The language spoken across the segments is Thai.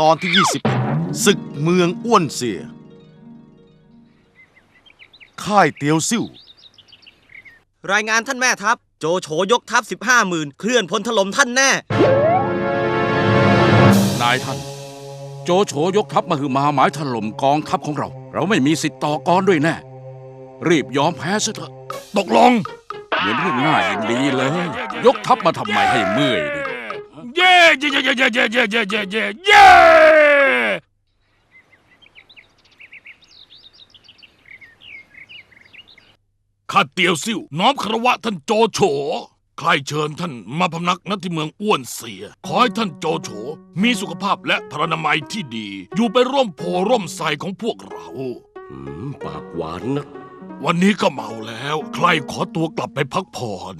ตอนที่20ศึกเมืองอ้วนเสีย ค่ายเตียวซิ่ว รายงานท่านแม่ทัพ โจโฉยกทัพ 15หมื่นเคลื่อนพลถล่มท่านแน่ นายท่าน โจโฉยกทัพมาคือมาหมายถล่มกองทัพของเรา เราไม่มีสิทธิ์ต่อกรด้วยแน่ รีบยอมแพ้ซะเถอะ ตกลง เหมือนเรื่องง่ายอย่างดีเลย ยกทัพมาทำไมให้เมื่อยดิ เย้เย้เย้เย้เย้เย้เย้เย้เย้เย้เย้ข้าเตียวซิ่วน้อมคารวะท่านโจโฉใครเชิญท่านมาพำนักณที่เมืองอ้วนเสีย ขอให้ท่านโจโฉมีสุขภาพและพรรณนามัยที่ดี อยู่ไปร่วมโพร่วมใสของพวกเราอืมปากหวานนะ วันนี้ก็เมาแล้ว ใครขอตัวกลับไปพักผ่อน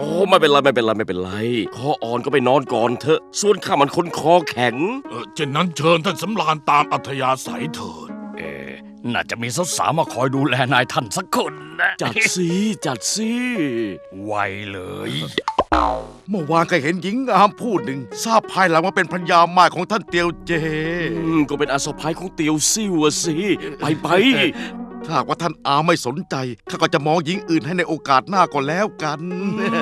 อ้ไม่เป็นไรไม่เป็นไรไม่เป็นไรคออ่อนก็ไปนอนก่อนเถอะ ส่วนข้ามันคนคอแข็ง เออเช่นนั้นเชิญท่านสำราญตามอัธยาศัยเถิด เอ๊ะน่าจะมีสาวๆมาคอยดูแลนายท่านสักคนนะจัดสิจัดสิไวเลย เมื่อวานก็เห็นหญิงงามผู้หนึ่ง ทราบภายหลังว่าเป็นพัญญาม่ายของท่านเตียวเจ อืมก็เป็นอาสะพายของเตียวซิ่วอะสิ ไปไป ถ้าหากว่าท่านอาไม่สนใจข้าก็จะมองหญิงอื่นให้ในโอกาสหน้าก็แล้วกัน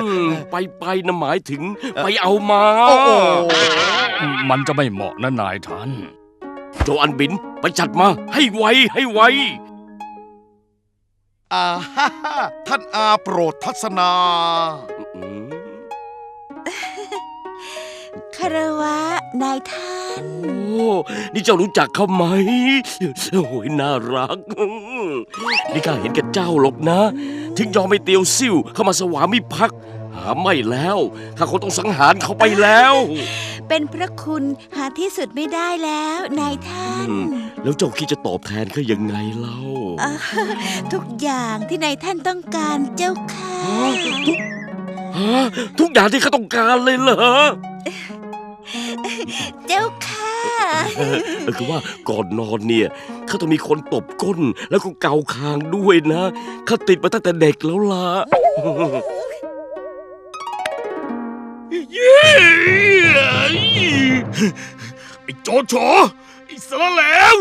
อืมไปไปนะหมายถึงไปเอามา โอ้โหมันจะไม่เหมาะนะนายท่าน โจอันบินไปจัดมาให้ไวให้ไว อาฮ่าฮ่าท่านอาโปรดทัศนาอืมคารวะนายท่าน โอ้ นี่เจ้ารู้จักเขาไหมโอ้ยน่ารัก นี่ข้าเห็นแก่เจ้าหรอกนะ ถึงยอมไม่เตียวซิ่วเข้ามาสวามิภักดิ์หาไม่แล้วข้าคงต้องสังหารเขาไปแล้ว เป็นพระคุณหาที่สุดไม่ได้แล้วนายท่านอืมแล้วเจ้าคิดจะตอบแทนเขายังไงเล่าอ่าทุกอย่างที่นายท่านต้องการเจ้าค่ะฮะทุกอย่างที่เขาต้องการเลยเหรอ เจ้าค่ะเออคือว่าก่อนนอนเนี่ยเขาต้องมีคนตบก้น แล้วก็เกาคางด้วยนะข้าติดมาตั้งแต่เด็กแล้วล่ะเย้ไอ้โจโฉไอ้สารแล้ว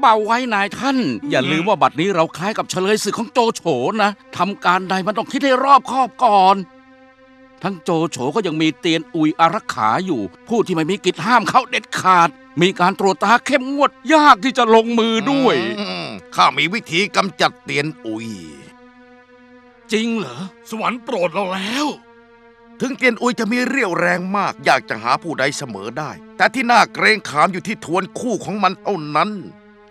เบาไว้นายท่าน อย่าลืมว่าบัดนี้เราคล้ายกับเฉลยศึกของโจโฉนะทำการใดมันต้องคิดให้รอบคอบก่อน ทั้งโจโฉก็ยังมีเตียนอุยอารักขาอยู่ ผู้ที่ไม่มีกิจห้ามเขาเด็ดขาด มีการตรวจตาเข้มงวดยากที่จะลงมือด้วย อืมข้ามีวิธีกำจัดเตียนอุย จริงเหรอ สวรรค์โปรดเราแล้ว ถึงเตียนอุยจะมีเรี่ยวแรงมาก อยากจะหาผู้ใดเสมอได้ แต่ที่น่าเกรงขามอยู่ที่ทวนคู่ของมันเท่านั้น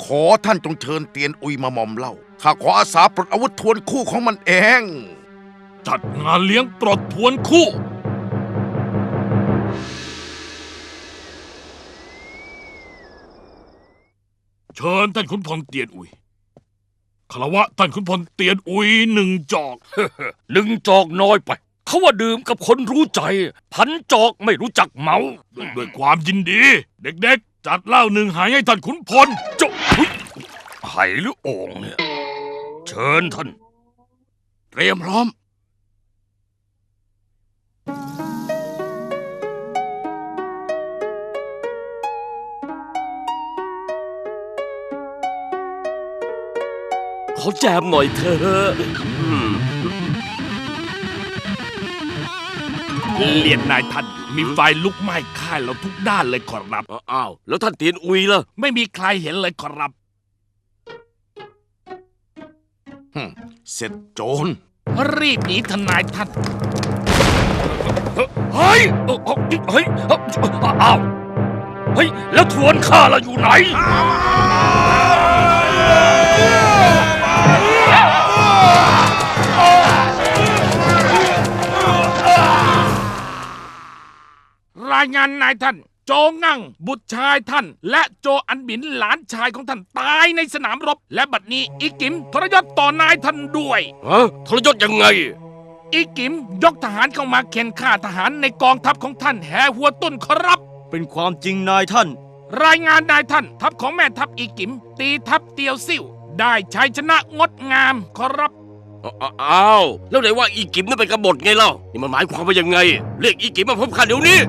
ขอท่านจงเชิญเตียนอุยมาหมอมเล่าข้าขออาสาปลดอาวุธทวนคู่ของมันเอง จัดงานเลี้ยงปลดทวนคู่ เชิญท่านขุนพลเตียนอุยคารวะท่านขุนพลเตียนอุยหนึ่งจอก หนึ่งจอกน้อยไป เขาว่าดื่มกับคนรู้ใจ พันจอกไม่รู้จักเมา ด้วยความยินดี เด็กๆ จัดเหล้าหนึ่งหายให้ท่านขุนพลเจ้าเฮ้ยไหหรือโอ่งเนี่ย เชิญท่าน เตรียมพร้อม ขอแจมหน่อยเถอะอืมเรียนนายท่านมีไฟลุกไหม้ค่ายเราทุกด้านเลยขอรับ อ้าว แล้วท่านเตียนอุยล่ะ ไม่มีใครเห็นเลยขอรับ เสร็จโจร รีบหนีทนายท่าน เฮ้ยเอ้าเอ้าเฮ้ยเอ้าอ้าว เฮ้ย แล้วทวนข้าเราอยู่ไหนายงานนายท่าน โจงั่ง บุตรชายท่าน และโจอันบินหลานชายของท่านตายในสนามรบ และบัดนี้อีกิมทรยศต่อนายท่านด้วย ฮะทรยศยังไง อีกิมยกทหารเข้ามาเข็นฆ่าทหารในกองทัพของท่านแห่หัวต้นขอรับ เป็นความจริงนายท่าน รายงานนายท่าน ทัพของแม่ทัพอีกิม ตีทัพเตียวซิ่วได้ชัยชนะงดงามขอรับ อ้าอ้าวแล้วไหนว่าอีกิมนั่นเป็นกบฏไงเล่า นี่มันหมายความว่ายังไง เรียกอีกิมมาพบข้าเดี๋ยวนี้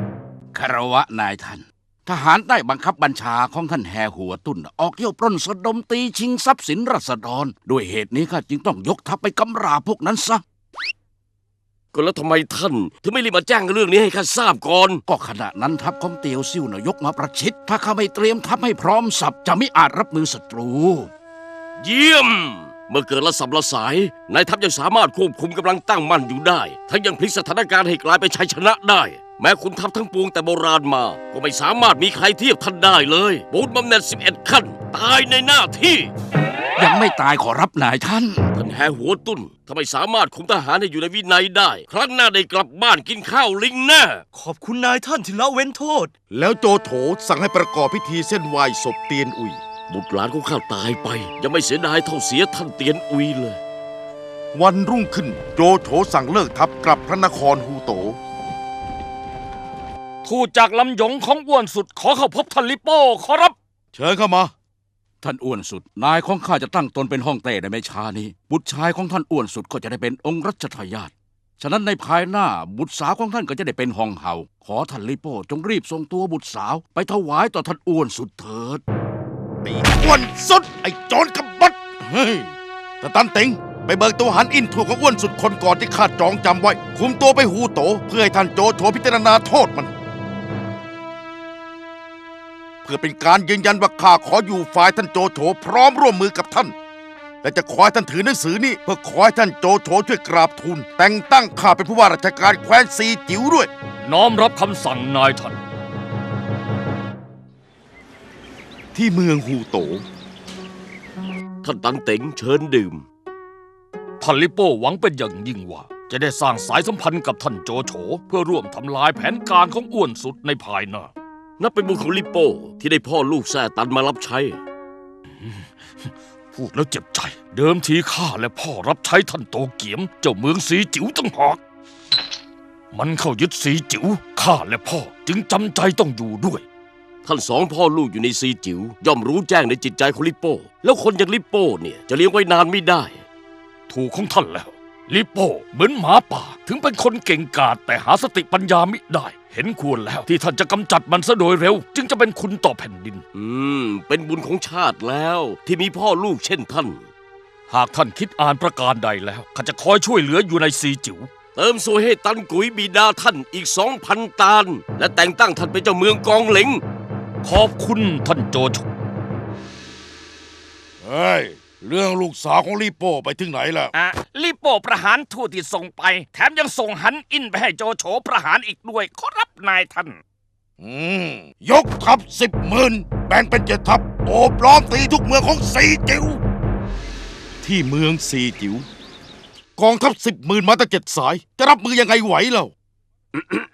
คารวะนายท่าน ทหารได้บังคับบัญชาของท่านแฮหัวตุนออกเที่ยวปล้นสะดมตีชิงทรัพย์สินรัษฎรด้วยเหตุนี้ข้าจึงต้องยกทัพไปกำราบพวกนั้นซะก็แล้วทำไมท่าน ถึงไม่รีบมาแจ้งเรื่องนี้ให้ข้าทราบก่อน ก็ขณะนั้นทัพของเตียวซิ่วนะยกมาประชิด ถ้าข้าไม่เตรียมทัพให้พร้อมสับจะไม่อาจรับมือศัตรู เยี่ยม เมื่อเกิดระสับระสายนายทัพยังสามารถควบคุมกำลังตั้งมั่นอยู่ได้ ทั้งยังพลิกสถานการณ์ให้กลายเป็นชัยชนะได้ แม้คุณทัพทั้งปวงแต่โบราณมา ก็ไม่สามารถมีใครเทียบท่านได้เลยบูธบำเหน็จ11 ขั้น ตายในหน้าที่ ยังไม่ตายขอรับนายท่าน ท่านแฮหัวตุ้นถ้าไม่สามารถคุมทหารให้อยู่ในวินัยได้ ครั้งหน้าได้กลับบ้านกินข้าวลิงแน่ขอบคุณนายท่านที่ละเว้นโทษ แล้วโจโฉสั่งให้ประกอบพิธีเส้นไหว้ศพเตียนอุยบุตรหลานของข้าตายไป ยังไม่เสียดายเท่าเสียท่านเตียนอุยเลย วันรุ่งขึ้นโจโฉสั่งเลิกทัพกลับพระนครฮูโต ทูตจากลำหยงของอ้วนสุดขอเข้าพบท่านลิโป้ขอรับ เชิญเข้ามา ท่านอ้วนสุด นายของข้าจะตั้งตนเป็นห้องเต้ในไม่ช้านี้ บุตรชายของท่านอ้วนสุดก็จะได้เป็นองค์รัชทายาทฉะนั้นในภายหน้าบุตรสาวของท่านก็จะได้เป็นห้องเฮาขอท่านลิโป้จงรีบส่งตัวบุตรสาว ไปถวายต่อท่านอ้วนสุดเถิดไอ้อ้วนสุด ไอ้โจรกบฏเฮ้ยตาตันเต็งไปเบิกตัวหันอินถูกของอ้วนสุดคนก่อนที่ข้าจองจำไว้ คุมตัวไปฮูโต เพื่อให้ท่านโจโฉพิจารณาโทษมันเพื่อเป็นการยืนยันว่าข้าขออยู่ฝ่ายท่านโจโฉพร้อมร่วมมือกับท่าน และจะขอให้ท่านถือหนังสือนี้เพื่อขอให้ท่านโจโฉช่วยกราบทูลแต่งตั้งข้าเป็นผู้ว่าราชการแคว้นซีจิ๋วด้วย น้อมรับคำสั่งนายท่าน ที่เมืองฮูโต ท่านตังเต็งเชิญดื่ม ท่านลิโป้หวังเป็นอย่างยิ่งว่า จะได้สร้างสายสัมพันธ์กับท่านโจโฉเพื่อร่วมทำลายแผนการของอ้วนสุดในภายหน้า นับเป็นบุญของลิโป้ที่ได้พ่อลูกแซ่ตันมารับใช้ พูดแล้วเจ็บใจ เดิมทีข้าและพ่อรับใช้ท่านโตเกียม เจ้าเมืองสีจิ๋วตั้งหากมันเข้ายึดสีจิ๋วข้าและพ่อจึงจำใจต้องอยู่ด้วย ท่านสองพ่อลูกอยู่ในซีจิ๋วย่อมรู้แจ้งในจิตใจของลิโป้ แล้วคนอย่างลิโป้เนี่ยจะเลี้ยงไว้นานไม่ได้ ถูกของท่านแล้ว ลิโป้เหมือนหมาป่า ถึงเป็นคนเก่งกาจแต่หาสติปัญญามิได้ เห็นควรแล้วที่ท่านจะกำจัดมันซะโดยเร็ว จึงจะเป็นคุณต่อแผ่นดิน อืม เป็นบุญของชาติแล้วที่มีพ่อลูกเช่นท่าน หากท่านคิดอ่านประการใดแล้วข้าจะคอยช่วยเหลืออยู่ในซีจิ๋วเติมสวยให้ตันกุยบิดาท่านอีกสองพันตาลและแต่งตั้งท่านเป็นเจ้าเมืองกองเหลงขอบคุณท่านโจโฉเฮ้ย เรื่องลูกสาวของลีโป้ไปถึงไหนแล้วอะ ลิโป้ประหารทูตที่ส่งไป แถมยังส่งหันอินไปให้โจโฉประหารอีกด้วย ขอรับนายท่าน อืม ยกทัพสิบหมื่นแบ่งเป็นเจ็ดทัพโอบล้อมตีทุกเมืองของสีจิ๋วที่เมืองสีจิ๋วกองทัพสิบหมื่นมาตั้งเจ็ดสาย จะรับมือยังไงไหวเล่า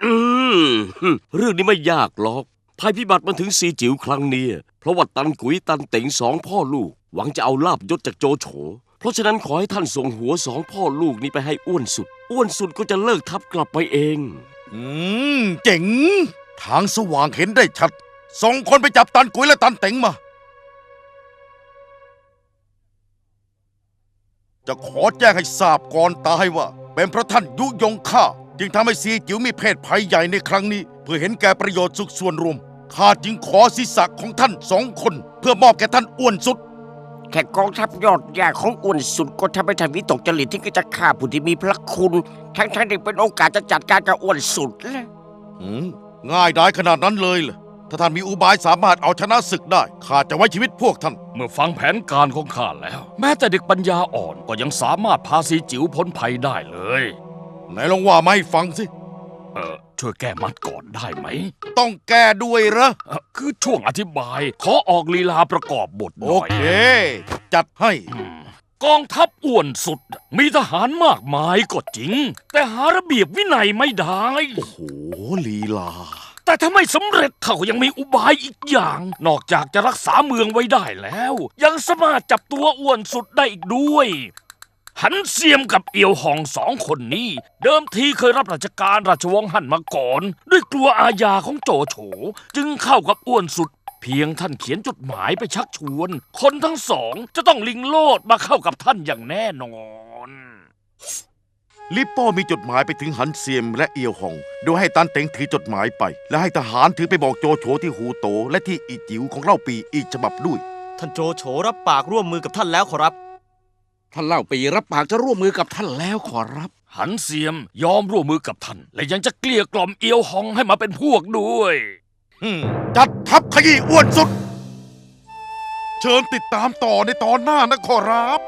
อืมเรื่องนี้ไม่ยากหรอก ภัยพิบัติมันถึงซีจิ๋วครั้งนี้ เพราะว่าตันกุยตันเต็งสองพ่อลูก หวังจะเอาลาบยศจากโจโฉเพ ราะฉะนั้นขอให้ท่านส่งหัวสองพ่อลูกนี้ไปให้อ้วนสุด อ้วนสุดก็จะเลิกทับกลับไปเอง อืม เจ๋ง ทางสว่างเห็นได้ชัด ส่งคนไปจับตันกุยและตันเต็งมา จะขอแจ้งให้ทราบก่อนตายว่า เป็นเพราะท่านยุยงข้าจึงทำให้ซีจิ๋วมีเพศภัยใหญ่ในครั้งนี้ เพื่อเห็นแก่ประโยชน์สุขส่วนรวมข้าจึงขอศีรษะของท่านสองคน เพื่อมอบแก่ท่านอ้วนสุด แค่กองทัพยอดใหญ่ของอ้วนสุดก็ทำให้ท่านวิตกจริตที่ก็จะฆ่าผู้ที่มีพระคุณ ทั้งๆที่เป็นโอกาสจะจัดการกับอ้วนสุดแล้วอืมง่ายได้ขนาดนั้นเลยเหรอถ้าท่านมีอุบายสามารถเอาชนะศึกได้ข้าจะไว้ชีวิตพวกท่าน เมื่อฟังแผนการของข้าแล้ว แม้แต่เด็กปัญญาอ่อนก็ยังสามารถพาซีจิ๋วพ้นภัยได้เลย ไหนลองว่ามาให้ฟังสิ เออ ช่วยแก้มัดก่อนได้ไหม ต้องแก้ด้วยเหรอ เอ่อคือช่วงอธิบาย ขอออกลีลาประกอบบทหโอน่อย เค จัดให้อืมกองทัพอ้วนสุด มีทหารมากมายก็จริง แต่หาระเบียบวินัยไม่ได้โอ้โหลีลา แต่ถ้าไม่สำเร็จเขายังมีอุบายอีกอย่าง นอกจากจะรักษาเมืองไว้ได้แล้ว ยังสามารถจับตัวอ้วนสุดได้อีกด้วย หันเซียมกับเอียวหองสองคนนี้ เดิมทีเคยรับราชการราชวงศ์หันมาก่อน ด้วยกลัวอาญาของโจโฉ จึงเข้ากับอ้วนสุด เพียงท่านเขียนจดหมายไปชักชวน คนทั้งสองจะต้องลิงโลดมาเข้ากับท่านอย่างแน่นอน ลิปโป้มีจดหมายไปถึงหันเซียมและเอียวหอง โดยให้ตันเต็งถือจดหมายไป และให้ทหารถือไปบอกโจโฉที่หูโต และที่อีจิ๋วของเล่าปีอีกฉบับด้วย ท่านโจโฉรับปากร่วมมือกับท่านแล้วขอรับ ท่านเล่าปีรับปากจะร่วมมือกับท่านแล้วขอรับ หันเสียมยอมร่วมมือกับท่าน และยังจะเกลี้ยกล่อมเอียวหองให้มาเป็นพวกด้วยจัดทัพขยี้อ้วนสุด เชิญติดตามต่อในตอนหน้านะขอรับ